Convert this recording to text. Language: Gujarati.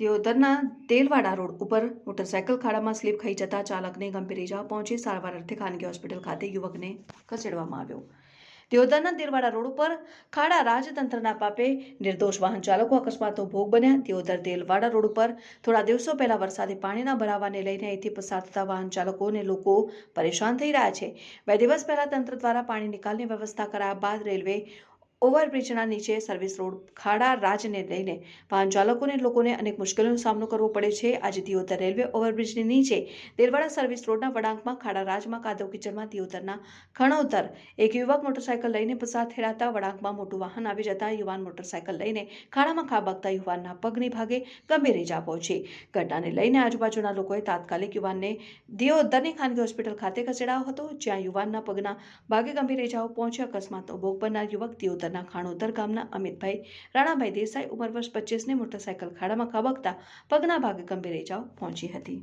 દિયોદરના તેલવાડા રોડ ઉપર મોટરસાયકલ ખાડામાં સ્લીપ ખાઈ જતા ચાલકને ગંભીર ઇજા પહોંચી. સારવાર અર્થે ખાનગી હોસ્પિટલ ખાતે યુવકને ખસેડવામાં આવ્યો. દિયોદરના તેલવાડા રોડ ઉપર ખાડા રાજતંત્રના પાપે નિર્દોષ વાહન ચાલકો અકસ્માતનો ભોગ બન્યા. દિયોદર તેલવાડા રોડ ઉપર થોડા દિવસો પહેલા વરસાદી પાણીના ભરાવાને લઈને અહીંથી પસાર થતા વાહન ચાલકો અને લોકો પરેશાન થઈ રહ્યા છે. બે દિવસ પહેલા તંત્ર દ્વારા પાણી નિકાલની વ્યવસ્થા કરાયા બાદ રેલવે ઓવરબ્રિજના નીચે સર્વિસ રોડ ખાડા રાજને લઈને વાહન ચાલકોને લોકોને અનેક મુશ્કેલીનો સામનો કરવો પડે છે. આજે દિયોદર રેલવે ઓવરબ્રિજની નીચે દેલવાડા સર્વિસ રોડના વળાંકમાં ખાડા રાજમાં, કાદવ કિચડમાં દિયોદરના ખણોતર એક યુવક મોટરસાયકલ લઈને પસાર થયેલા વળાંકમાં મોટું વાહન આવી જતા યુવાન મોટરસાયકલ લઈને ખાડામાં ખાબકતા યુવાનના પગની ભાગે ગંભીર ઇજા પહોંચી. ઘટનાને લઈને આજુબાજુના લોકોએ તાત્કાલિક યુવાનને દિયોદરની ખાનગી હોસ્પિટલ ખાતે ખસેડાયો હતો, જ્યાં યુવાનના પગના ભાગે ગંભીર ઇજાઓ પહોંચી. અકસ્માતનો ભોગ બનનાર યુવક દિયોદરના ખાણોદર ગામના અમિતભાઈ, રાણાભાઈ દેસાઈ ઉંમર વર્ષ પચીસને મોટરસાયકલ ખાડામાં ખાબકતા પગના ભાગે ગંભીર ઇજાઓ પહોંચી હતી.